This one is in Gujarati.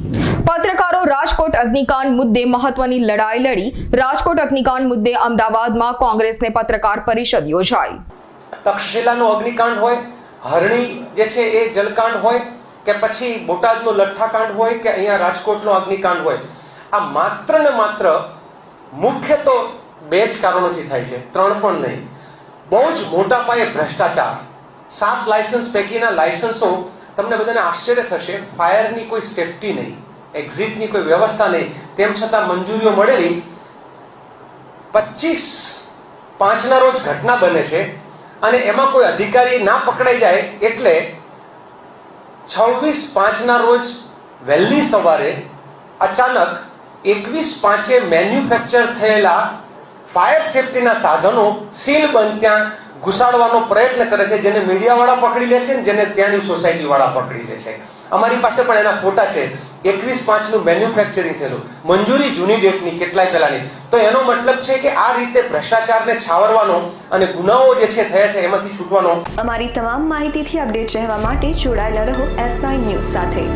પત્રકારો રાજકોટ અગ્નિકાંડ મુદ્દે મહત્વની લડાઈ લડી. રાજકોટ અગ્નિકાંડ મુદ્દે અમદાવાદમાં કોંગ્રેસને પત્રકાર પરિષદ યોજાઈ. તક્ષશિલાનો અગ્નિકાંડ હોય, હરણી જે છે એ જલકાંડ હોય, કે પછી બોટાદનો લઠ્ઠાકાંડ હોય, કે અહીંયા રાજકોટનો અગ્નિકાંડ હોય. આ માત્ર ને માત્ર મુખ્ય તો બે જ કારણોથી થાય છે, ત્રણ પણ નહીં. બહુ જ મોટા પાયે ભ્રષ્ટાચાર. સાત લાયસન્સ, પૈકીના લાયસન્સો તમને બધાને આશ્ચર્ય થશે, ફાયરની કોઈ સેફટી નહીં, એક્ઝિટની કોઈ વ્યવસ્થા નહીં. તેમ છતાં મંજૂરીઓ મળેલી. પચીસ પાંચના રોજ ઘટના બને છે અને એમાં કોઈ અધિકારી ના પકડાઈ જાય એટલે છવ્વીસ પાંચના રોજ વહેલી સવારે અચાનક એકવીસ પાંચે મેન્યુફેક્ચર થયેલા ફાયર સેફટીના સાધનો સીલ બંધ ત્યાં ઘુસાડવાનો પ્રયત્ન કરે છે, જેને મીડિયાવાળા પકડી લે છે ને જેને ત્યાંની સોસાયટીવાળા પકડી લે છે. અમારી પાસે પણ એના ફોટા છે. એકવીસ પાંચનું મેન્યુફેક્ચરિંગ થયેલું. મંજૂરી જૂની ડેટની, કેટલાય પહેલાની. તો એનો મતલબ છે કે આ રીતે ભ્રષ્ટાચારને છાવરવાનો અને ગુનાઓ જે છે, થયા છે, એમાંથી છૂટવાનો અમારી તમામ માહિતીથી અપડેટ રહેવા માટે જોડાયેલા રહો એસ નાઇન ન્યૂઝ સાથે.